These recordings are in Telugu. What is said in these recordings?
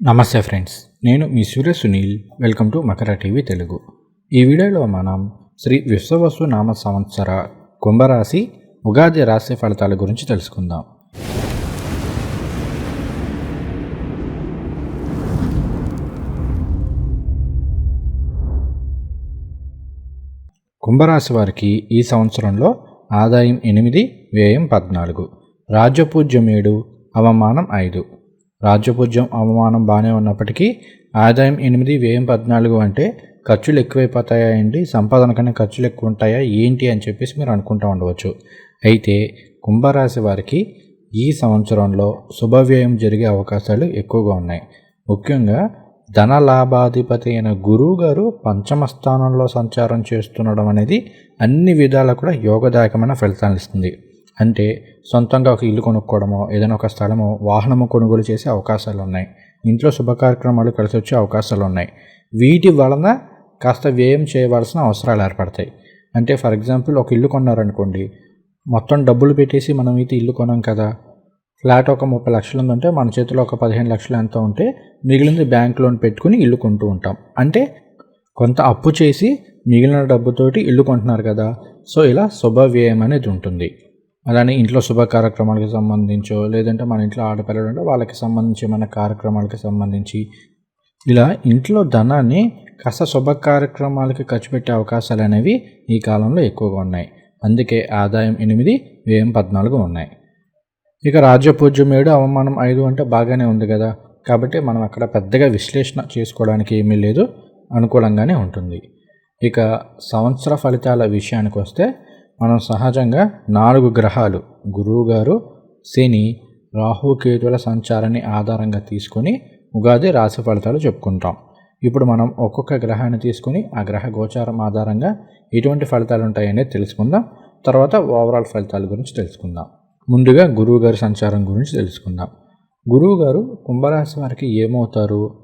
నమస్తే ఫ్రెండ్స్ నేను మీ Surya Sunil. Welcome to Makara TV Telugu. ఈ వీడియోలో మనం శ్రీ విశ్వవసు నామ సంవత్సర కుంభరాశి ఉగాది రాశి ఫలితాల గురించి తెలుసుకుందాం. కుంభరాశి వారికి ఈ సంవత్సరంలో ఆదాయం ఎనిమిది వ్యయం పద్నాలుగు. రాజ్యపూజ్యం ఏడు అవమానం ఐదు. రాజ్యపూజ్యం అవమానం బాగానే ఉన్నప్పటికీ ఆదాయం ఎనిమిది వ్యయం పద్నాలుగు అంటే ఖర్చులు ఎక్కువైపోతాయా అండి సంపాదన కన్నా ఖర్చులు ఎక్కువ ఉంటాయా ఏంటి అని చెప్పేసి మీరు అనుకుంటూ ఉండవచ్చు. అయితే కుంభరాశి వారికి ఈ సంవత్సరంలో శుభవ్యయం జరిగే అవకాశాలు ఎక్కువగా ఉన్నాయి. ముఖ్యంగా ధన లాభాధిపతి అయిన గురువు గారు పంచమ స్థానంలో సంచారం చేస్తుండడం అనేది అన్ని విధాలా కూడా యోగదాయకమైన ఫలితాలు ఇస్తుంది. అంటే సొంతంగా ఒక ఇల్లు కొనుక్కోవడమో ఏదైనా ఒక స్థలమో వాహనము కొనుగోలు చేసే అవకాశాలు ఉన్నాయి ఇంట్లో శుభ కార్యక్రమాలు కలిసి వచ్చే అవకాశాలు ఉన్నాయి వీటి వలన కాస్త వ్యయం చేయవలసిన అవసరాలు ఏర్పడతాయి. అంటే ఫర్ ఎగ్జాంపుల్ ఒక ఇల్లు కొన్నారనుకోండి మొత్తం డబ్బులు పెట్టేసి మనం అయితే ఇల్లు కొనాం కదా. ఫ్లాట్ ఒక ముప్పై లక్షలు ఉందంటే మన చేతిలో ఒక పదిహేను లక్షలు ఎంత ఉంటే మిగిలింది బ్యాంక్ లోన్ పెట్టుకుని ఇల్లు కొంటూ ఉంటాం. అంటే కొంత అప్పు చేసి మిగిలిన డబ్బుతోటి ఇల్లు కొంటున్నారు కదా. సో ఇలా శుభ వ్యయం అనేది ఉంటుంది. అలానే ఇంట్లో శుభ కార్యక్రమాలకు సంబంధించో లేదంటే మన ఇంట్లో ఆడపిల్లలు ఉంటే వాళ్ళకి సంబంధించి మన కార్యక్రమాలకి సంబంధించి. ఇలా ఇంట్లో ధనాన్ని కాస్త శుభ కార్యక్రమాలకి ఖర్చు పెట్టే అవకాశాలు అనేవి ఈ కాలంలో ఎక్కువగా ఉన్నాయి. అందుకే ఆదాయం ఎనిమిది వ్యయం పద్నాలుగు ఉన్నాయి. ఇక రాజ్యపూజ్యం ఏడు అవమానం ఐదు అంటే బాగానే ఉంది కదా. కాబట్టి మనం అక్కడ పెద్దగా విశ్లేషణ చేసుకోవడానికి ఏమీ లేదు. అనుకూలంగానే ఉంటుంది. ఇక సంవత్సర ఫలితాల విషయానికి వస్తే మనం సహజంగా నాలుగు గ్రహాలు గురువు గారు శని రాహుకేతుల సంచారాన్ని ఆధారంగా తీసుకొని ఉగాది రాశి ఫలితాలు చెప్పుకుంటాం. ఇప్పుడు మనం ఒక్కొక్క గ్రహాన్ని తీసుకుని ఆ గ్రహ గోచారం ఆధారంగా ఎటువంటి ఫలితాలు ఉంటాయనేది తెలుసుకుందాం. తర్వాత ఓవరాల్ ఫలితాల గురించి తెలుసుకుందాం. ముందుగా గురువు గారి సంచారం గురించి తెలుసుకుందాం. గురువు గారు కుంభరాశి వారికి ఏమవుతారు?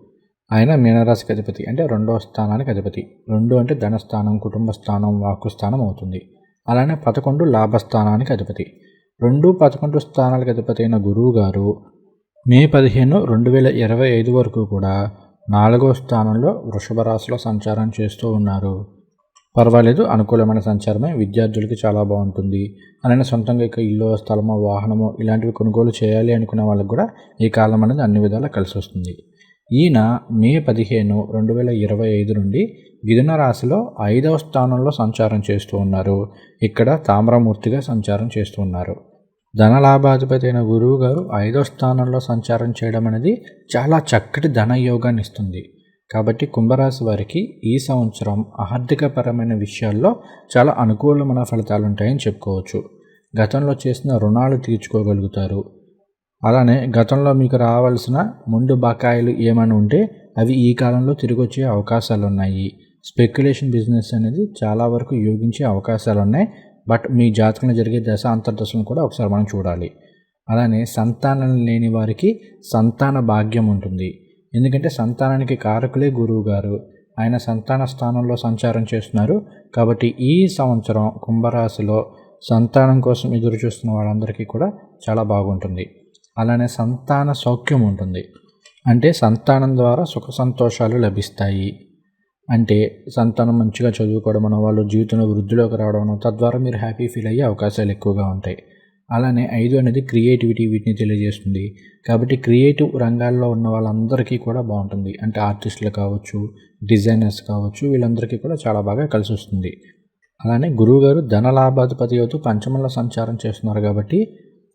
ఆయన మీనరాశికి అధిపతి అంటే రెండవ స్థానానికి అధిపతి. రెండు అంటే ధనస్థానం కుటుంబ స్థానం వాక్కు స్థానం అవుతుంది. అలానే పదకొండు లాభస్థానానికి అధిపతి. రెండు పదకొండు స్థానాలకు అధిపతి అయిన గురువు గారు మే పదిహేను రెండు వేల ఇరవై ఐదు వరకు కూడా నాలుగో స్థానంలో వృషభ రాశిలో సంచారం చేస్తూ ఉన్నారు. పర్వాలేదు అనుకూలమైన సంచారమే విద్యార్థులకి చాలా బాగుంటుంది. అలానే సొంతంగా ఇక ఇల్లు స్థలమో వాహనమో ఇలాంటివి కొనుగోలు చేయాలి అనుకునే వాళ్ళకి కూడా ఈ కాలం అనేది అన్ని విధాలా కలిసి వస్తుంది. ఈయన మే పదిహేను రెండు వేల ఇరవై ఐదు నుండి మిథున రాశిలో ఐదవ స్థానంలో సంచారం చేస్తూ ఉన్నారు. ఇక్కడ తామ్రమూర్తిగా సంచారం చేస్తూ ఉన్నారు. ధనలాభాధిపతి అయిన గురువు గారు ఐదో స్థానంలో సంచారం చేయడం అనేది చాలా చక్కటి ధనయోగాన్ని ఇస్తుంది. కాబట్టి కుంభరాశి వారికి ఈ సంవత్సరం ఆర్థికపరమైన విషయాల్లో చాలా అనుకూలమైన ఫలితాలు ఉంటాయని చెప్పుకోవచ్చు. గతంలో చేసిన రుణాలు తీర్చుకోగలుగుతారు. అలానే గతంలో మీకు రావాల్సిన ముందు బకాయిలు ఏమైనా ఉంటే అవి ఈ కాలంలో తిరిగి వచ్చే అవకాశాలు ఉన్నాయి స్పెక్యులేషన్ బిజినెస్ అనేది చాలా వరకు యోగించే అవకాశాలు ఉన్నాయి బట్ మీ జాతకంలో జరిగే దశ అంతర్దశలను కూడా ఒకసారి మనం చూడాలి. అలానే సంతానం లేని వారికి సంతాన భాగ్యం ఉంటుంది. ఎందుకంటే సంతానానికి కారకులే గురువు గారు. ఆయన సంతాన స్థానంలో సంచారం చేస్తున్నారు. కాబట్టి ఈ సంవత్సరం కుంభరాశిలో సంతానం కోసం ఎదురు చూస్తున్న వాళ్ళందరికీ కూడా చాలా బాగుంటుంది. అలానే సంతాన సౌఖ్యం ఉంటుంది. అంటే సంతానం ద్వారా సుఖ సంతోషాలు లభిస్తాయి. అంటే సంతానం మంచిగా చదువుకోవడం మన వాళ్ళు జీవితంలో వృద్ధిలోకి రావడం తద్వారా మీరు హ్యాపీ ఫీల్ అయ్యే అవకాశాలు ఎక్కువగా ఉంటాయి. అలానే ఐదు అనేది క్రియేటివిటీ వీటిని తెలియజేస్తుంది. కాబట్టి క్రియేటివ్ రంగాల్లో ఉన్న వాళ్ళందరికీ కూడా బాగుంటుంది. అంటే ఆర్టిస్టులు కావచ్చు డిజైనర్స్ కావచ్చు వీళ్ళందరికీ కూడా చాలా బాగా కలిసి వస్తుంది అలానే గురువుగారు ధనలాభాధిపతి అవుతూ పంచమంలో సంచారం చేస్తున్నారు కాబట్టి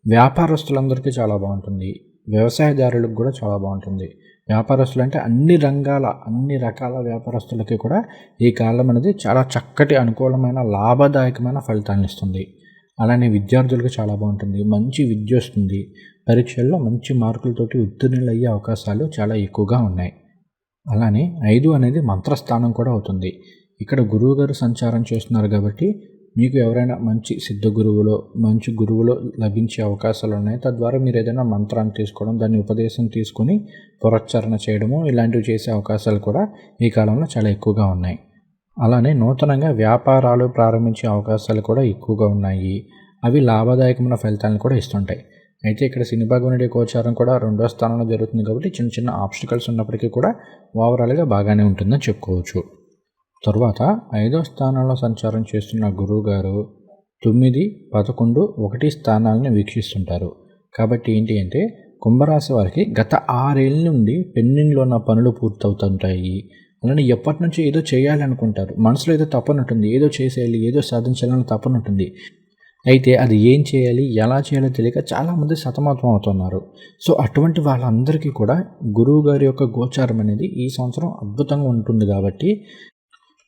వ్యాపారస్తులందరికీ చాలా బాగుంటుంది. వ్యవసాయదారులకు కూడా చాలా బాగుంటుంది. వ్యాపారస్తులు అంటే అన్ని రంగాల అన్ని రకాల వ్యాపారస్తులకి కూడా ఈ కాలం అనేది చాలా చక్కటి అనుకూలమైన లాభదాయకమైన ఫలితాన్ని ఇస్తుంది. అలానే విద్యార్థులకు చాలా బాగుంటుంది. మంచి విద్య వస్తుంది. పరీక్షల్లో మంచి మార్కులతోటి ఉత్తీర్ణులు అయ్యే అవకాశాలు చాలా ఎక్కువగా ఉన్నాయి. అలానే ఐదు అనేది మంత్రస్థానం కూడా అవుతుంది. ఇక్కడ గురువు గారు సంచారం చేస్తున్నారు కాబట్టి మీకు ఎవరైనా మంచి సిద్ధ గురువులో మంచి గురువులో లభించే అవకాశాలు ఉన్నాయి తద్వారా మీరు ఏదైనా మంత్రాన్ని తీసుకోవడం దాన్ని ఉపదేశం తీసుకొని పురచ్చారణ చేయడము ఇలాంటివి చేసే అవకాశాలు కూడా ఈ కాలంలో చాలా ఎక్కువగా ఉన్నాయి. అలానే నూతనంగా వ్యాపారాలు ప్రారంభించే అవకాశాలు కూడా ఎక్కువగా ఉన్నాయి. అవి లాభదాయకమైన ఫలితాలను కూడా ఇస్తుంటాయి. అయితే ఇక్కడ సినిభాగునుడి గోచారం కూడా రెండో స్థానంలో జరుగుతుంది కాబట్టి చిన్న చిన్న ఆబ్స్టికల్స్ ఉన్నప్పటికీ కూడా ఓవరాల్గా బాగానే ఉంటుందని చెప్పుకోవచ్చు. తరువాత ఐదో స్థానంలో సంచారం చేస్తున్న గురువు గారు తొమ్మిది పదకొండు ఒకటి స్థానాలను వీక్షిస్తుంటారు. కాబట్టి ఏంటి అంటే కుంభరాశి వారికి గత ఆరేళ్ళ నుండి పెండింగ్లో ఉన్న పనులు పూర్తవుతుంటాయి. అలానే ఎప్పటి నుంచి ఏదో చేయాలనుకుంటారు మనసులో ఏదో తప్పనుంటుంది ఏదో చేసేయాలి ఏదో సాధించాలని తప్పనుంటుంది అయితే అది ఏం చేయాలి ఎలా చేయాలో తెలియక చాలామంది సతమతం అవుతున్నారు. సో అటువంటి వాళ్ళందరికీ కూడా గురువు గారి యొక్క గోచారం అనేది ఈ సంవత్సరం అద్భుతంగా ఉంటుంది కాబట్టి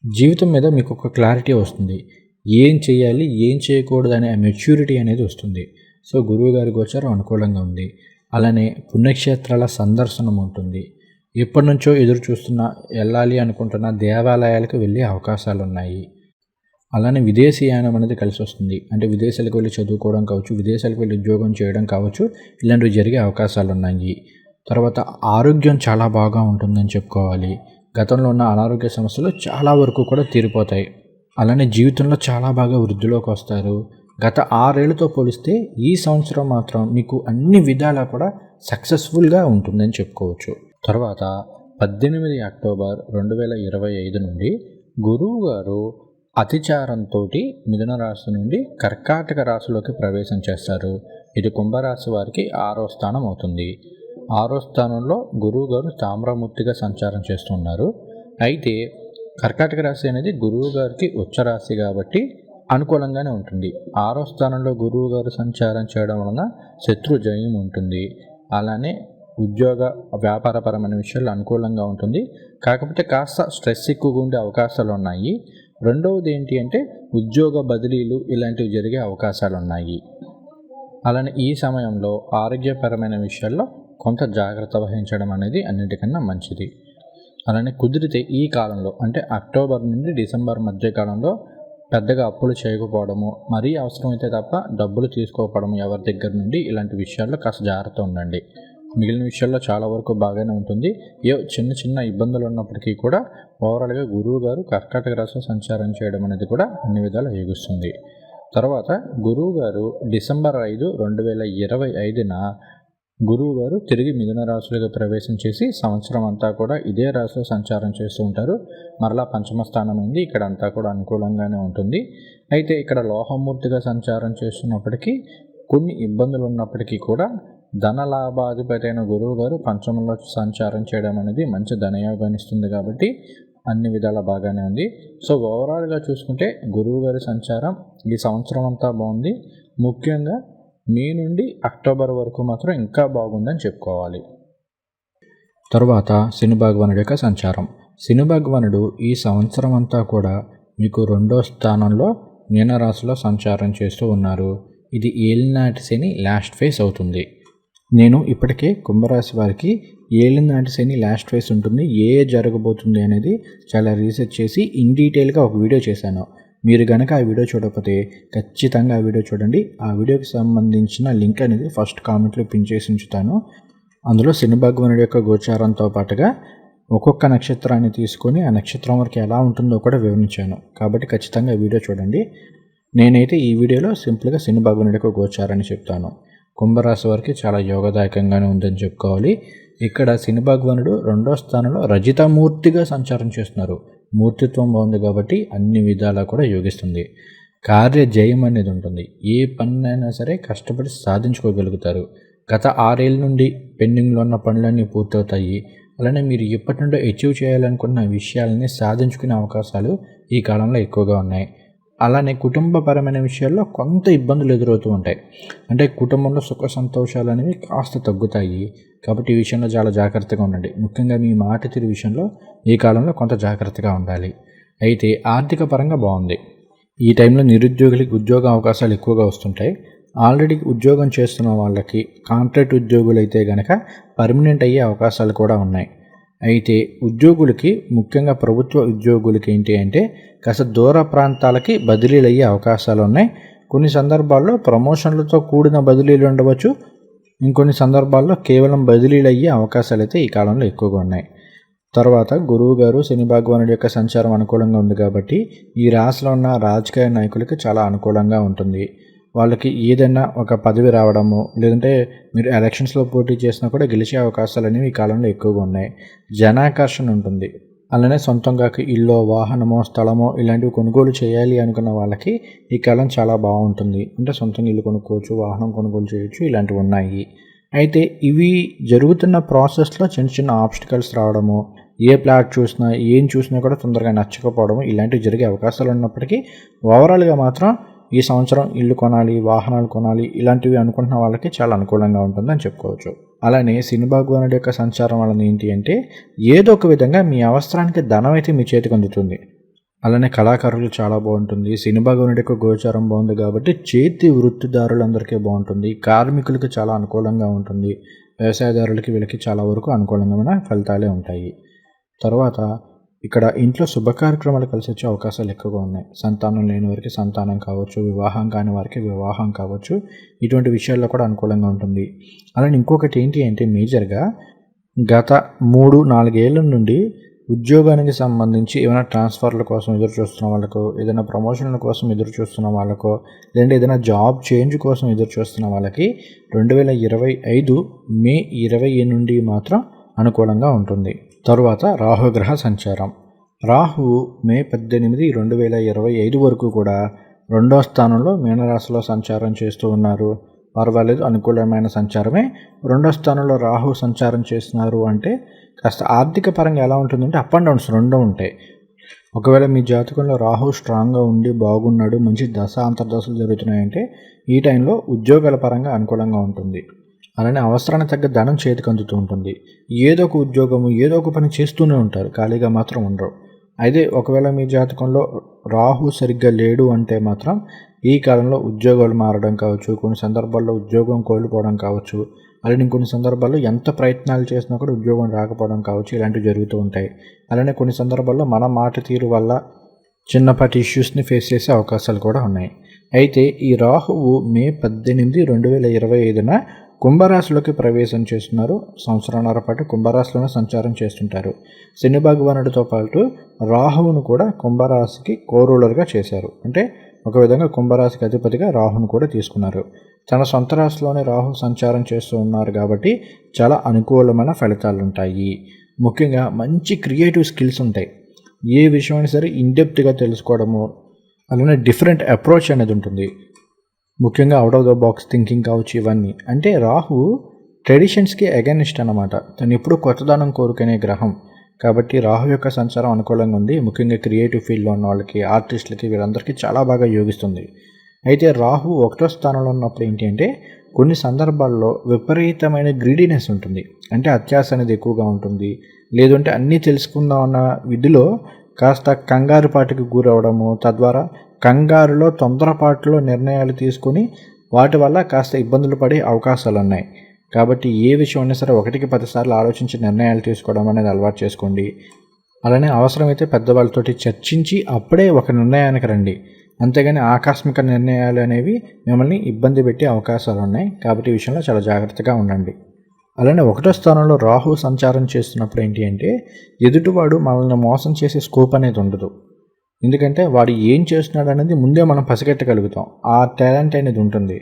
జీవితం మీద మీకు ఒక క్లారిటీ వస్తుంది. ఏం చేయాలి ఏం చేయకూడదు అనే మెచ్యూరిటీ అనేది వస్తుంది. సో గురువు గారి గోచారం అనుకూలంగా ఉంది. అలానే పుణ్యక్షేత్రాల సందర్శనం ఉంటుంది. ఎప్పటి నుంచో ఎదురు చూస్తున్న వెళ్ళాలి అనుకుంటున్న దేవాలయాలకు వెళ్ళే అవకాశాలు ఉన్నాయి. అలానే విదేశీయానం అనేది కలిసి వస్తుంది. అంటే విదేశాలకు వెళ్ళి చదువుకోవడం కావచ్చు విదేశాలకు వెళ్ళి ఉద్యోగం చేయడం కావచ్చు ఇలాంటివి జరిగే అవకాశాలు ఉన్నాయి. తర్వాత ఆరోగ్యం చాలా బాగా ఉంటుందని చెప్పుకోవాలి. గతంలో ఉన్న అనారోగ్య సమస్యలు చాలా వరకు కూడా తీరిపోతాయి. అలానే జీవితంలో చాలా బాగా వృద్ధిలోకి వస్తారు. గత ఆరేళ్ళతో పోలిస్తే ఈ సంవత్సరం మాత్రం మీకు అన్ని విధాలా కూడా సక్సెస్ఫుల్గా ఉంటుందని చెప్పుకోవచ్చు. తర్వాత పద్దెనిమిది అక్టోబర్ రెండు వేల ఇరవై ఐదు నుండి గురువు గారు అతిచారంతో మిథున రాశి నుండి కర్కాటక రాశిలోకి ప్రవేశం చేస్తారు. ఇది కుంభరాశి వారికి ఆరో స్థానం అవుతుంది. ఆరో స్థానంలో గురువు గారు తామ్రమూర్తిగా సంచారం చేస్తున్నారు. అయితే కర్కాటక రాశి అనేది గురువు గారికి ఉచ్చ రాశి కాబట్టి అనుకూలంగానే ఉంటుంది. ఆరో స్థానంలో గురువు గారు సంచారం చేయడం వలన శత్రు జయం ఉంటుంది. అలానే ఉద్యోగ వ్యాపారపరమైన విషయాలు అనుకూలంగా ఉంటుంది. కాకపోతే కాస్త స్ట్రెస్ ఎక్కువగా ఉండే అవకాశాలు ఉన్నాయి. రెండవది ఏంటి అంటే ఉద్యోగ బదిలీలు ఇలాంటివి జరిగే అవకాశాలు ఉన్నాయి. అలానే ఈ సమయంలో ఆరోగ్యపరమైన విషయాల్లో కొంత జాగ్రత్త వహించడం అనేది అన్నిటికన్నా మంచిది. అలానే కుదిరితే ఈ కాలంలో అంటే అక్టోబర్ నుండి డిసెంబర్ మధ్య కాలంలో పెద్దగా అప్పులు చేయకపోవడము మరీ అవసరమైతే తప్ప డబ్బులు తీసుకోకపోవడం ఎవరి దగ్గర నుండి ఇలాంటి విషయాల్లో కాస్త జాగ్రత్త ఉండండి. మిగిలిన విషయాల్లో చాలా వరకు బాగానే ఉంటుంది. ఏ చిన్న చిన్న ఇబ్బందులు ఉన్నప్పటికీ కూడా ఓవరాల్గా గురువు గారు కర్కాటక రాశి సంచారం చేయడం అనేది కూడా అన్ని విధాలు యోగిస్తుంది. తర్వాత గురువు గారు డిసెంబర్ ఐదు రెండు వేల ఇరవై ఐదున గురువు గారు తిరిగి మిథున రాశులుగా ప్రవేశం చేసి సంవత్సరం అంతా కూడా ఇదే రాశిలో సంచారం చేస్తూ ఉంటారు. మరలా పంచమ స్థానం అయింది. ఇక్కడ అంతా కూడా అనుకూలంగానే ఉంటుంది. అయితే ఇక్కడ లోహమూర్తిగా సంచారం చేస్తున్నప్పటికీ కొన్ని ఇబ్బందులు ఉన్నప్పటికీ కూడా ధన లాభాధిపతి అయిన గురువు గారు పంచమంలో సంచారం చేయడం అనేది మంచి ధనయోగాన్ని ఇస్తుంది కాబట్టి అన్ని విధాల బాగానే ఉంది. సో ఓవరాల్గా చూసుకుంటే గురువు గారి సంచారం ఈ సంవత్సరం అంతా బాగుంది. ముఖ్యంగా మే నుండి అక్టోబర్ వరకు మాత్రం ఇంకా బాగుందని చెప్పుకోవాలి. తరువాత శని యొక్క సంచారం. శని ఈ సంవత్సరం అంతా కూడా మీకు రెండో స్థానంలో మీనరాశిలో సంచారం చేస్తూ ఉన్నారు. ఇది ఏలినాటి శని లాస్ట్ ఫేస్ అవుతుంది. నేను ఇప్పటికే కుంభరాశి వారికి ఏలినాటి శని లాస్ట్ ఫేస్ ఉంటుంది. ఏ జరగబోతుంది అనేది చాలా రీసెర్చ్ చేసి ఇన్ డీటెయిల్గా ఒక వీడియో చేశాను. మీరు కనుక ఆ వీడియో చూడకపోతే ఖచ్చితంగా ఆ వీడియో చూడండి. ఆ వీడియోకి సంబంధించిన లింక్ అనేది ఫస్ట్ కామెంట్లో పిన్ చేసి ఉంచుతాను. అందులో శనిభగవానుడి యొక్క గోచారంతో పాటుగా ఒక్కొక్క నక్షత్రాన్ని తీసుకొని ఆ నక్షత్రం వరకు ఎలా ఉంటుందో కూడా వివరించాను. కాబట్టి ఖచ్చితంగా వీడియో చూడండి. నేనైతే ఈ వీడియోలో సింపుల్గా శని భగవానుడి యొక్క గోచారాన్ని చెప్తాను. కుంభరాశి వారికి చాలా యోగదాయకంగానే ఉందని చెప్పుకోవాలి. ఇక్కడ శని భగవానుడు రెండో స్థానంలో రజితమూర్తిగా సంచారం చేస్తున్నారు. మూర్తిత్వం బాగుంది కాబట్టి అన్ని విధాలా కూడా యోగిస్తుంది. కార్య జయం అనేది ఉంటుంది. ఏ పనైనా సరే కష్టపడి సాధించుకోగలుగుతారు. గత ఆరేళ్ళ నుండి పెండింగ్లో ఉన్న పనులన్నీ పూర్తవుతాయి. అలానే మీరు ఎప్పటి నుండో అచీవ్ చేయాలనుకున్న విషయాలని సాధించుకునే అవకాశాలు ఈ కాలంలో ఎక్కువగా ఉన్నాయి. అలానే కుటుంబపరమైన విషయాల్లో కొంత ఇబ్బందులు ఎదురవుతూ ఉంటాయి. అంటే కుటుంబంలో సుఖ సంతోషాలు అనేవి కాస్త తగ్గుతాయి. కాబట్టి ఈ విషయంలో చాలా జాగ్రత్తగా ఉండండి. ముఖ్యంగా మీ మాట తీరు విషయంలో ఈ కాలంలో కొంత జాగ్రత్తగా ఉండాలి. అయితే ఆర్థిక పరంగా బాగుంది. ఈ టైంలో నిరుద్యోగులకి ఉద్యోగ అవకాశాలు ఎక్కువగా వస్తుంటాయి. ఆల్రెడీ ఉద్యోగం చేస్తున్న వాళ్ళకి కాంట్రాక్ట్ ఉద్యోగులు అయితే కనుక పర్మనెంట్ అయ్యే అవకాశాలు కూడా ఉన్నాయి. అయితే ఉద్యోగులకి ముఖ్యంగా ప్రభుత్వ ఉద్యోగులకి ఏంటి అంటే కాస్త దూర ప్రాంతాలకి బదిలీలు అయ్యే అవకాశాలు ఉన్నాయి కొన్ని సందర్భాల్లో ప్రమోషన్లతో కూడిన బదిలీలు ఉండవచ్చు. ఇంకొన్ని సందర్భాల్లో కేవలం బదిలీలు అయ్యే అవకాశాలు అయితే ఈ కాలంలో ఎక్కువగా ఉన్నాయి. తర్వాత గురువు గారు శని భగవానుడి యొక్క సంచారం అనుకూలంగా ఉంది కాబట్టి ఈ రాశిలో ఉన్న రాజకీయ నాయకులకి చాలా అనుకూలంగా ఉంటుంది. వాళ్ళకి ఏదైనా ఒక పదవి రావడము లేదంటే మీరు ఎలక్షన్స్లో పోటీ చేసినా కూడా గెలిచే అవకాశాలు అనేవి ఈ కాలంలో ఎక్కువగా ఉన్నాయి. జనాకర్షణ ఉంటుంది. అలానే సొంతంగా ఇల్లు వాహనమో స్థలమో ఇలాంటివి కొనుగోలు చేయాలి అనుకున్న వాళ్ళకి ఈ కాలం చాలా బాగుంటుంది. అంటే సొంతంగా ఇల్లు కొనుక్కోవచ్చు వాహనం కొనుగోలు చేయొచ్చు ఇలాంటివి ఉన్నాయి. అయితే ఇవి జరుగుతున్న ప్రాసెస్లో చిన్న చిన్న ఆబ్స్టికల్స్ రావడము ఏ ప్లాట్ చూసినా ఏం చూసినా కూడా తొందరగా నచ్చకపోవడం ఇలాంటివి జరిగే అవకాశాలు ఉన్నప్పటికీ ఓవరాల్గా మాత్రం ఈ సంవత్సరం ఇల్లు కొనాలి వాహనాలు కొనాలి ఇలాంటివి అనుకుంటున్న వాళ్ళకి చాలా అనుకూలంగా ఉంటుందని చెప్పుకోవచ్చు. అలానే శని యొక్క సంచారం వలన ఏంటి అంటే ఏదో ఒక విధంగా మీ అవసరానికి ధనం అయితే మీ చేతికి అందుతుంది. అలానే కళాకారులు చాలా బాగుంటుంది శని యొక్క గోచారం బాగుంది కాబట్టి చేతి వృత్తిదారులందరికీ బాగుంటుంది కార్మికులకి చాలా అనుకూలంగా ఉంటుంది వ్యవసాయదారులకి వీళ్ళకి చాలా వరకు అనుకూలంగా ఫలితాలే ఉంటాయి. తర్వాత ఇక్కడ ఇంట్లో శుభ కార్యక్రమాలు కలిసి వచ్చే అవకాశాలు ఎక్కువగా ఉన్నాయి. సంతానం లేని వారికి సంతానం కావచ్చు వివాహం కాని వారికి వివాహం కావచ్చు. ఇటువంటి విషయాల్లో కూడా అనుకూలంగా ఉంటుంది. అలానే ఇంకొకటి ఏంటి అంటే మేజర్గా గత మూడు నాలుగేళ్ళ నుండి ఉద్యోగానికి సంబంధించి ఏమైనా ట్రాన్స్ఫర్ల కోసం ఎదురు చూస్తున్న వాళ్ళకు ఏదైనా ప్రమోషన్ల కోసం ఎదురు చూస్తున్న వాళ్ళకు లేదంటే ఏదైనా జాబ్ చేంజ్ కోసం ఎదురు చూస్తున్న వాళ్ళకి రెండు వేల ఇరవై ఐదు మే ఇరవై నుండి మాత్రం అనుకూలంగా ఉంటుంది. తరువాత రాహుగ్రహ సంచారం. రాహు మే పద్దెనిమిది రెండు వేల ఇరవై ఐదు వరకు కూడా రెండో స్థానంలో మీనరాశిలో సంచారం చేస్తూ ఉన్నారు. పర్వాలేదు అనుకూలమైన సంచారమే. రెండో స్థానంలో రాహు సంచారం చేస్తున్నారు అంటే కాస్త ఆర్థిక పరంగా ఎలా ఉంటుందంటే అప్ అండ్ డౌన్స్ రెండో ఉంటాయి. ఒకవేళ మీ జాతకంలో రాహు స్ట్రాంగ్గా ఉండి బాగున్నాడు మంచి దశ అంతర్దశలు జరుగుతున్నాయంటే ఈ టైంలో ఉద్యోగాల పరంగా అనుకూలంగా ఉంటుంది. అలానే అవసరానికి తగ్గ ధనం చేతికి అందుతూ ఉంటుంది. ఏదో ఒక ఉద్యోగము ఏదో ఒక పని చేస్తూనే ఉంటారు ఖాళీగా మాత్రం ఉండరు. అయితే ఒకవేళ మీ జాతకంలో రాహు సరిగ్గా లేడు అంటే మాత్రం ఈ కాలంలో ఉద్యోగాలు మారడం కావచ్చు కొన్ని సందర్భాల్లో ఉద్యోగం కోల్పోవడం కావచ్చు అలానే కొన్ని సందర్భాల్లో ఎంత ప్రయత్నాలు చేసినా కూడా ఉద్యోగం రాకపోవడం కావచ్చు ఇలాంటివి జరుగుతూ ఉంటాయి. అలానే కొన్ని సందర్భాల్లో మన మాట తీరు వల్ల చిన్నపాటి ఇష్యూస్ని ఫేస్ చేసే అవకాశాలు కూడా ఉన్నాయి. అయితే ఈ రాహువు మే పద్దెనిమిది రెండు వేల ఇరవై ఐదున కుంభరాశిలోకి ప్రవేశం చేస్తున్నారు. సంవత్సరాన్నర పాటు కుంభరాశిలోనే సంచారం చేస్తుంటారు. శని భగవానుడితో పాటు రాహువును కూడా కుంభరాశికి కోరూలర్గా చేశారు. అంటే ఒక విధంగా కుంభరాశికి అధిపతిగా రాహును కూడా తీసుకున్నారు. తన సొంత రాశిలోనే రాహు సంచారం చేస్తూ ఉన్నారు కాబట్టి చాలా అనుకూలమైన ఫలితాలు ఉంటాయి ముఖ్యంగా మంచి క్రియేటివ్ స్కిల్స్ ఉంటాయి. ఏ విషయమైనా సరే ఇన్డెప్త్గా తెలుసుకోవడము అలానే డిఫరెంట్ అప్రోచ్ అనేది ఉంటుంది. ముఖ్యంగా out of the box thinking కావచ్చు ఇవన్నీ. అంటే రాహు ట్రెడిషన్స్కి అగెనిస్ట్ అనమాట తను ఎప్పుడు కొత్తదనం కోరుకునే గ్రహం. కాబట్టి రాహు యొక్క సంచారం అనుకూలంగా ఉంది. ముఖ్యంగా క్రియేటివ్ ఫీల్డ్లో ఉన్న వాళ్ళకి ఆర్టిస్టులకి వీళ్ళందరికీ చాలా బాగా యోగిస్తుంది. అయితే రాహు ఒకటో స్థానంలో ఉన్నప్పుడు ఏంటి అంటే కొన్ని సందర్భాల్లో విపరీతమైన గ్రీడీనెస్ ఉంటుంది. అంటే అత్యాస అనేది ఎక్కువగా ఉంటుంది. లేదంటే అన్నీ తెలుసుకుందాం అన్న విధిలో కాస్త కంగారుపాటికి గురవడము తద్వారా కంగారులో తొందరపాటులో నిర్ణయాలు తీసుకొని వాటి వల్ల కాస్త ఇబ్బందులు పడే అవకాశాలు ఉన్నాయి కాబట్టి ఏ విషయం అయినా సరే ఒకటికి పదిసార్లు ఆలోచించి నిర్ణయాలు తీసుకోవడం అనేది అలవాటు చేసుకోండి. అలానే అవసరమైతే పెద్దవాళ్ళతోటి చర్చించి అప్పుడే ఒక నిర్ణయానికి రండి. అంతేగాని ఆకస్మిక నిర్ణయాలు అనేవి మిమ్మల్ని ఇబ్బంది పెట్టే అవకాశాలు ఉన్నాయి కాబట్టి ఈ విషయంలో చాలా జాగ్రత్తగా ఉండండి. అలానే ఒకటో స్థానంలో రాహు సంచారం చేస్తున్నప్పుడు ఏంటి అంటే ఎదుటివాడు మనల్ని మోసం చేసే స్కోప్ అనేది ఉండదు. ఎందుకంటే వాడు ఏం చేస్తున్నాడు అనేది ముందే మనం పసిగట్టగలుగుతాం. ఆ టాలెంట్ అనేది ఉంటుంది.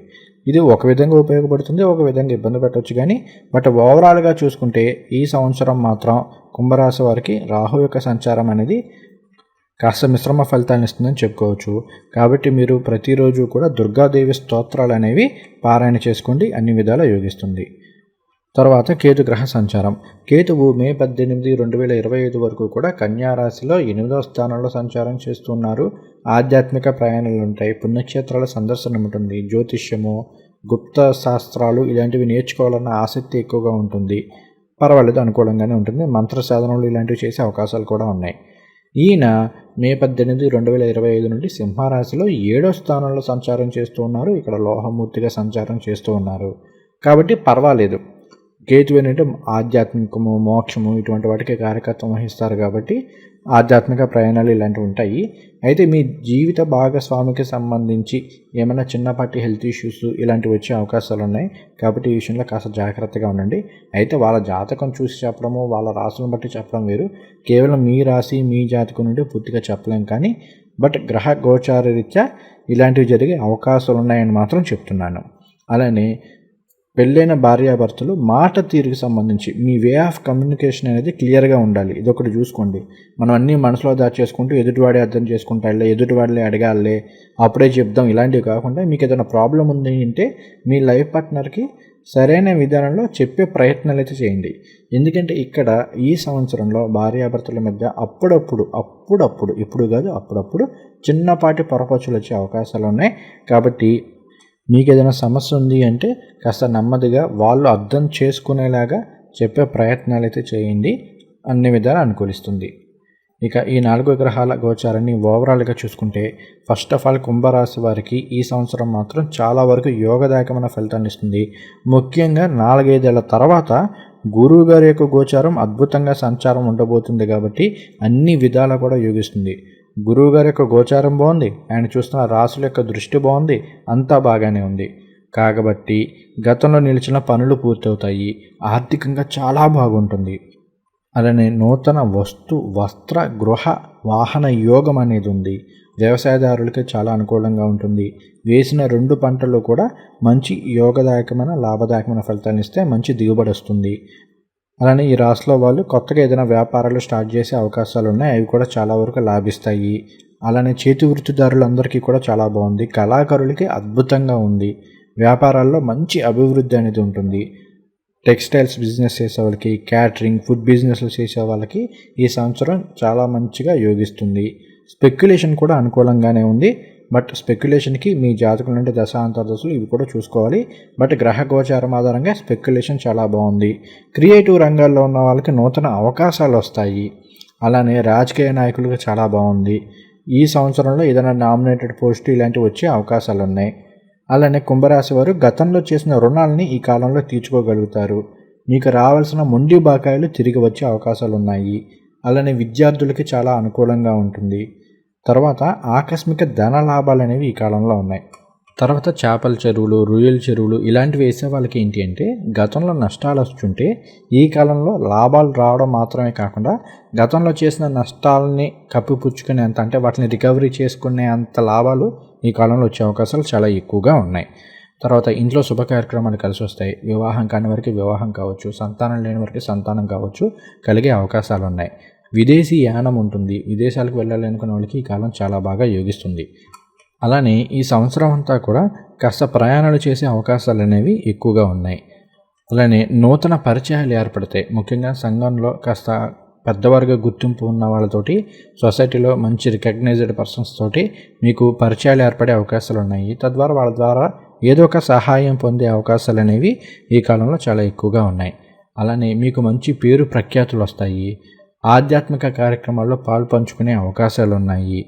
ఇది ఒక విధంగా ఉపయోగపడుతుంది ఒక విధంగా ఇబ్బంది పెట్టవచ్చు కానీ బట్ ఓవరాల్గా చూసుకుంటే ఈ సంవత్సరం మాత్రం కుంభరాశి వారికి రాహు యొక్క సంచారం అనేది కాస్త మిశ్రమ ఫలితాలను ఇస్తుందని చెప్పుకోవచ్చు. కాబట్టి మీరు ప్రతిరోజు కూడా దుర్గాదేవి స్తోత్రాలు అనేవి పారాయణ చేసుకోండి అన్ని విధాలా యోగిస్తుంది. తర్వాత కేతు గ్రహ సంచారం. కేతువు మే పద్దెనిమిది రెండు వేల ఇరవై ఐదు వరకు కూడా కన్యారాశిలో ఎనిమిదవ స్థానంలో సంచారం చేస్తున్నారు. ఆధ్యాత్మిక ప్రయాణాలు ఉంటాయి పుణ్యక్షేత్రాల సందర్శనం ఉంటుంది జ్యోతిష్యము గుప్త శాస్త్రాలు ఇలాంటివి నేర్చుకోవాలన్న ఆసక్తి ఎక్కువగా ఉంటుంది. పర్వాలేదు అనుకూలంగానే ఉంటుంది. మంత్ర సాధనలు ఇలాంటివి చేసే అవకాశాలు కూడా ఉన్నాయి. ఈయన మే పద్దెనిమిది రెండు వేల ఇరవై ఐదు నుండి సింహరాశిలో ఏడో స్థానంలో సంచారం చేస్తూ ఉన్నారు. ఇక్కడ లోహమూర్తిగా సంచారం చేస్తూ ఉన్నారు. కాబట్టి పర్వాలేదు. కేతు ఏంటంటే ఆధ్యాత్మికము మోక్షము ఇటువంటి వాటికి కార్యకర్తం వహిస్తారు కాబట్టి ఆధ్యాత్మిక ప్రయాణాలు ఇలాంటివి ఉంటాయి. అయితే మీ జీవిత భాగస్వామికి సంబంధించి ఏమైనా చిన్నపాటి హెల్త్ ఇష్యూస్ ఇలాంటివి వచ్చే అవకాశాలు ఉన్నాయి కాబట్టి ఈ విషయంలో కాస్త జాగ్రత్తగా ఉండండి. అయితే వాళ్ళ జాతకం చూసి చెప్పడము వాళ్ళ రాసులను బట్టి చెప్పడం వేరు. కేవలం మీ రాశి మీ జాతకం నుండి పూర్తిగా చెప్పలేం కానీ బట్ గ్రహ గోచార రీత్యా ఇలాంటివి జరిగే అవకాశాలు ఉన్నాయని మాత్రం చెప్తున్నాను. అలానే పెళ్ళైన భార్యాభర్తలు మాట తీరుకు సంబంధించి మీ వే ఆఫ్ కమ్యూనికేషన్ అనేది క్లియర్గా ఉండాలి. ఇది ఒకటి చూసుకోండి. మనం అన్నీ మనసులో దాచేసుకుంటూ ఎదుటివాడే అర్థం చేసుకుంటాలే ఎదుటివాడిలే అడగాలే అప్పుడే చెప్దాం. ఇలాంటివి కాకుండా మీకు ఏదైనా ప్రాబ్లం ఉంది అంటే మీ లైఫ్ పార్ట్నర్కి సరైన విధానంలో చెప్పే ప్రయత్నాలు అయితే చేయండి. ఎందుకంటే ఇక్కడ ఈ సంవత్సరంలో భార్యాభర్తల మధ్య అప్పుడప్పుడు అప్పుడప్పుడు ఇప్పుడు కాదు అప్పుడప్పుడు చిన్నపాటి పొరపచ్చులు వచ్చే అవకాశాలు ఉన్నాయి. కాబట్టి మీకు ఏదైనా సమస్య ఉంది అంటే కాస్త నెమ్మదిగా వాళ్ళు అర్థం చేసుకునేలాగా చెప్పే ప్రయత్నాలు అయితే చేయండి. అన్ని విధాలు అనుకూలిస్తుంది. ఇక ఈ నాలుగు గ్రహాల గోచారాన్ని ఓవరాల్గా చూసుకుంటే ఫస్ట్ ఆఫ్ ఆల్ కుంభరాశి వారికి ఈ సంవత్సరం మాత్రం చాలా వరకు యోగదాయకమైన ఫలితాన్ని ఇస్తుంది. ముఖ్యంగా నాలుగైదేళ్ళ తర్వాత గురువు గారి యొక్క గోచారం అద్భుతంగా సంచారం ఉండబోతుంది కాబట్టి అన్ని విధాలా కూడా యోగిస్తుంది. గురువు గారి యొక్క గోచారం బాగుంది. ఆయన చూస్తున్న రాసుల యొక్క దృష్టి బాగుంది. అంతా బాగానే ఉంది. కాబట్టి గతంలో నిలిచిన పనులు పూర్తవుతాయి. ఆర్థికంగా చాలా బాగుంటుంది. అలానే నూతన వస్తు వస్త్ర గృహ వాహన యోగం అనేది ఉంది. వ్యవసాయదారులకి చాలా అనుకూలంగా ఉంటుంది. వేసిన రెండు పంటలు కూడా మంచి యోగదాయకమైన లాభదాయకమైన ఫలితాన్ని ఇస్తే మంచి దిగుబడి వస్తుంది. అలానే ఈ రాశిలో వాళ్ళు కొత్తగా ఏదైనా వ్యాపారాలు స్టార్ట్ చేసే అవకాశాలు ఉన్నాయి అవి కూడా చాలా వరకు లాభిస్తాయి. అలానే చేతి వృత్తిదారులందరికీ కూడా చాలా బాగుంది. కళాకారులకి అద్భుతంగా ఉంది. వ్యాపారాల్లో మంచి అభివృద్ధి అనేది ఉంటుంది. టెక్స్టైల్స్ బిజినెస్ చేసే వాళ్ళకి క్యాటరింగ్ ఫుడ్ బిజినెస్లు చేసే వాళ్ళకి ఈ సంవత్సరం చాలా మంచిగా యోగిస్తుంది. స్పెక్యులేషన్ కూడా అనుకూలంగానే ఉంది. బట్ స్పెక్యులేషన్కి మీ జాతకం నుండి దశ అంతర్దశలు ఇవి కూడా చూసుకోవాలి. బట్ గ్రహ గోచారం ఆధారంగా స్పెక్యులేషన్ చాలా బాగుంది. క్రియేటివ్ రంగాల్లో ఉన్న వాళ్ళకి నూతన అవకాశాలు వస్తాయి. అలానే రాజకీయ నాయకులకు చాలా బాగుంది. ఈ సంవత్సరంలో ఏదైనా నామినేటెడ్ పోస్ట్ ఇలాంటివి వచ్చే అవకాశాలు ఉన్నాయి. అలానే కుంభరాశి వారు గతంలో చేసిన రుణాలని ఈ కాలంలో తీర్చుకోగలుగుతారు. మీకు రావాల్సిన మొండి బాకాయలు తిరిగి వచ్చే అవకాశాలు ఉన్నాయి. అలానే విద్యార్థులకి చాలా అనుకూలంగా ఉంటుంది. తర్వాత ఆకస్మిక ధన లాభాలు అనేవి ఈ కాలంలో ఉన్నాయి. తర్వాత చేపల చెరువులు రొయ్యల చెరువులు ఇలాంటివి వేసే వాళ్ళకి ఏంటి అంటే గతంలో నష్టాలు వస్తుంటే ఈ కాలంలో లాభాలు రావడం మాత్రమే కాకుండా గతంలో చేసిన నష్టాలని కప్పిపుచ్చుకునేంత అంటే వాటిని రికవరీ చేసుకునే అంత లాభాలు ఈ కాలంలో వచ్చే అవకాశాలు చాలా ఎక్కువగా ఉన్నాయి. తర్వాత ఇంట్లో శుభ కార్యక్రమాలు కలిసి వస్తాయి. వివాహం కాని వారికి వివాహం కావచ్చు సంతానం లేని వారికి సంతానం కావచ్చు కలిగే అవకాశాలు ఉన్నాయి. విదేశీ యానం ఉంటుంది. విదేశాలకు వెళ్ళాలి అనుకున్న వాళ్ళకి ఈ కాలం చాలా బాగా యోగిస్తుంది. అలానే ఈ సంవత్సరం అంతా కూడా కాస్త ప్రయాణాలు చేసే అవకాశాలు అనేవి ఎక్కువగా ఉన్నాయి. అలానే నూతన పరిచయాలు ఏర్పడతాయి. ముఖ్యంగా సంఘంలో కాస్త పెద్దవారిగా గుర్తింపు ఉన్న వాళ్ళతోటి సొసైటీలో మంచి రికగ్నైజ్డ్ పర్సన్స్ తోటి మీకు పరిచయాలు ఏర్పడే అవకాశాలు ఉన్నాయి. తద్వారా వాళ్ళ ద్వారా ఏదో ఒక సహాయం పొందే అవకాశాలు అనేవి ఈ కాలంలో చాలా ఎక్కువగా ఉన్నాయి. అలానే మీకు మంచి పేరు ప్రఖ్యాతులు వస్తాయి. ఆధ్యాత్మిక కార్యక్రమాల్లో పాలు పంచుకునే అవకాశాలు ఉన్నాయి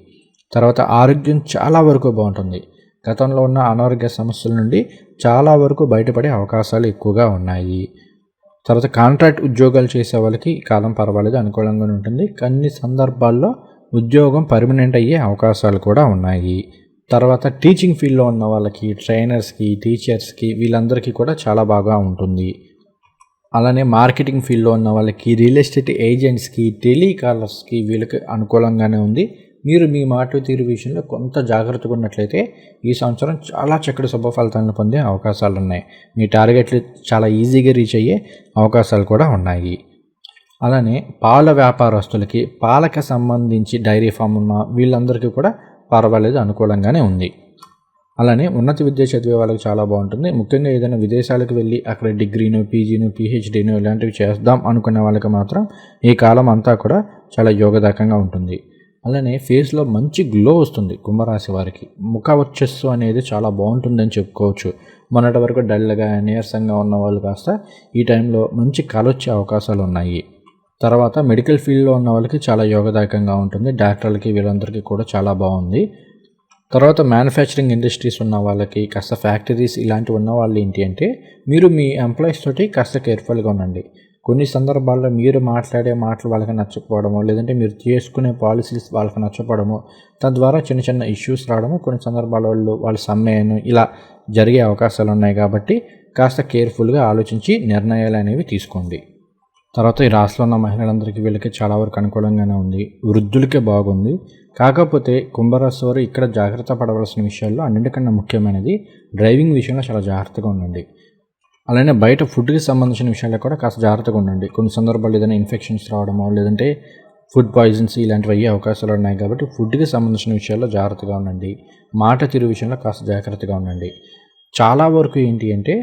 తర్వాత ఆరోగ్యం చాలా వరకు బాగుంటుంది. గతంలో ఉన్న అనారోగ్య సమస్యల నుండి చాలా వరకు బయటపడే అవకాశాలు ఎక్కువగా ఉన్నాయి. తర్వాత కాంట్రాక్ట్ ఉద్యోగాలు చేసే వాళ్ళకి కాలం పర్వాలేదు అనుకూలంగానే ఉంటుంది. కొన్ని సందర్భాల్లో ఉద్యోగం పర్మనెంట్ అయ్యే అవకాశాలు కూడా ఉన్నాయి. తర్వాత టీచింగ్ ఫీల్డ్లో ఉన్న వాళ్ళకి ట్రైనర్స్కి టీచర్స్కి వీళ్ళందరికీ కూడా చాలా బాగా ఉంటుంది. అలానే మార్కెటింగ్ ఫీల్డ్లో ఉన్న వాళ్ళకి రియల్ ఎస్టేట్ ఏజెంట్స్కి టెలికాలర్స్కి వీళ్ళకి అనుకూలంగానే ఉంది. మీరు మీ మాట తీరు విషయంలో కొంత జాగ్రత్తగా ఉన్నట్లయితే ఈ సంవత్సరం చాలా చక్కటి శుభ ఫలితాలను పొందే అవకాశాలు ఉన్నాయి. మీ టార్గెట్లు చాలా ఈజీగా రీచ్ అయ్యే అవకాశాలు కూడా ఉన్నాయి. అలానే పాల వ్యాపారస్తులకి పాలక సంబంధించి డైరీ ఫామ్ ఉన్న వీళ్ళందరికీ కూడా పర్వాలేదు అనుకూలంగానే ఉంది. అలానే ఉన్నత విద్య చదివే వాళ్ళకి చాలా బాగుంటుంది. ముఖ్యంగా ఏదైనా విదేశాలకు వెళ్ళి అక్కడ డిగ్రీను పీజీను పిహెచ్డీను ఇలాంటివి చేద్దాం అనుకునే వాళ్ళకి మాత్రం ఈ కాలం అంతా కూడా చాలా యోగదాయకంగా ఉంటుంది. అలానే ఫేస్లో మంచి గ్లో వస్తుంది కుంభరాశి వారికి. ముఖ వచ్చస్సు అనేది చాలా బాగుంటుందని చెప్పుకోవచ్చు. మొన్నటి వరకు డల్గా నీరసంగా ఉన్న వాళ్ళు కాస్త ఈ టైంలో మంచి కలొచ్చే అవకాశాలు ఉన్నాయి. తర్వాత మెడికల్ ఫీల్డ్లో ఉన్న వాళ్ళకి చాలా యోగదాయకంగా ఉంటుంది. డాక్టర్లకి వీళ్ళందరికీ కూడా చాలా బాగుంది. తర్వాత మ్యానుఫ్యాక్చరింగ్ ఇండస్ట్రీస్ ఉన్న వాళ్ళకి కాస్త ఫ్యాక్టరీస్ ఇలాంటివి ఉన్న వాళ్ళు ఏంటి అంటే మీరు మీ ఎంప్లాయీస్ తోటి కాస్త కేర్ఫుల్గా ఉండండి. కొన్ని సందర్భాల్లో మీరు మాట్లాడే మాటలు వాళ్ళకి నచ్చకపోవడము లేదంటే మీరు చేసుకునే పాలసీస్ వాళ్ళకి నచ్చపోవడము తద్వారా చిన్న చిన్న ఇష్యూస్ రావడము కొన్ని సందర్భాల వాళ్ళు వాళ్ళ సమ్మెను ఇలా జరిగే అవకాశాలు ఉన్నాయి కాబట్టి కాస్త కేర్ఫుల్గా ఆలోచించి నిర్ణయాలు అనేవి తీసుకోండి. తర్వాత ఈ రాశిలో ఉన్న మహిళలందరికీ వీళ్ళకి చాలా వరకు అనుకూలంగానే ఉంది. వృద్ధులకే బాగుంది. కాకపోతే కుంభరాశి వారు ఇక్కడ జాగ్రత్త పడవలసిన విషయాల్లో అన్నింటికన్నా ముఖ్యమైనది డ్రైవింగ్ విషయంలో చాలా జాగ్రత్తగా ఉండండి. అలానే బయట ఫుడ్కి సంబంధించిన విషయాల్లో కూడా కాస్త జాగ్రత్తగా ఉండండి. కొన్ని సందర్భాలు ఏదైనా ఇన్ఫెక్షన్స్ రావడమో లేదంటే ఫుడ్ పాయిజన్స్ ఇలాంటివి అయ్యే అవకాశాలు ఉన్నాయి కాబట్టి ఫుడ్కి సంబంధించిన విషయాల్లో జాగ్రత్తగా ఉండండి. మాట తీరు విషయంలో కాస్త జాగ్రత్తగా ఉండండి. చాలా వరకు ఏంటి అంటే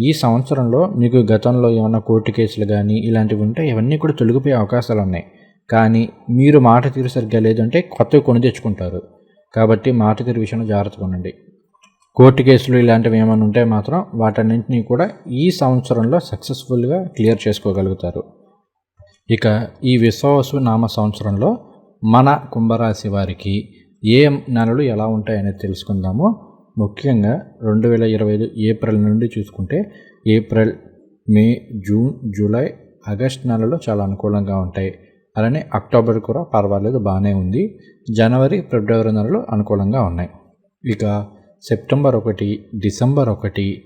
ఈ సంవత్సరంలో మీకు గతంలో ఏమైనా కోర్టు కేసులు కానీ ఇలాంటివి ఉంటే ఇవన్నీ కూడా తొలగిపోయే అవకాశాలు ఉన్నాయి. కానీ మీరు మాట తీరు సరిగ్గా లేదంటే కొత్తవి కొని తెచ్చుకుంటారు. కాబట్టి మాట తీరు విషయంలో జాగ్రత్తగా ఉండండి. కోర్టు కేసులు ఇలాంటివి ఏమైనా ఉంటే మాత్రం వాటన్నింటినీ కూడా ఈ సంవత్సరంలో సక్సెస్ఫుల్గా క్లియర్ చేసుకోగలుగుతారు. ఇక ఈ విశ్వాసు నామ సంవత్సరంలో మన కుంభరాశి వారికి ఏ నెలలు ఎలా ఉంటాయనేది తెలుసుకుందాము. ముఖ్యంగా రెండు వేల ఇరవై ఐదు ఏప్రిల్ నుండి చూసుకుంటే April May June July August నెలలో చాలా అనుకూలంగా ఉంటాయి. అలానే అక్టోబర్ కూడా పర్వాలేదు బాగానే ఉంది. జనవరి ఫిబ్రవరి నెలలు అనుకూలంగా ఉన్నాయి. ఇక సెప్టెంబర్ ఒకటి డిసెంబర్ ఒకటి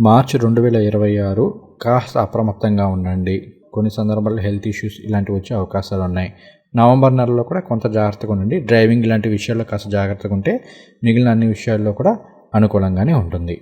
మార్చ్ రెండు వేల ఇరవై ఆరు కాస్త అప్రమత్తంగా ఉండండి. కొన్ని సందర్భాల్లో హెల్త్ ఇష్యూస్ ఇలాంటివి వచ్చే అవకాశాలు ఉన్నాయి. నవంబర్ నెలలో కూడా కొంత జాగ్రత్తగా ఉండండి. డ్రైవింగ్ ఇలాంటి విషయాల్లో కాస్త జాగ్రత్తగా ఉంటే మిగిలిన అన్ని విషయాల్లో కూడా అనుకూలంగానే ఉంటుంది.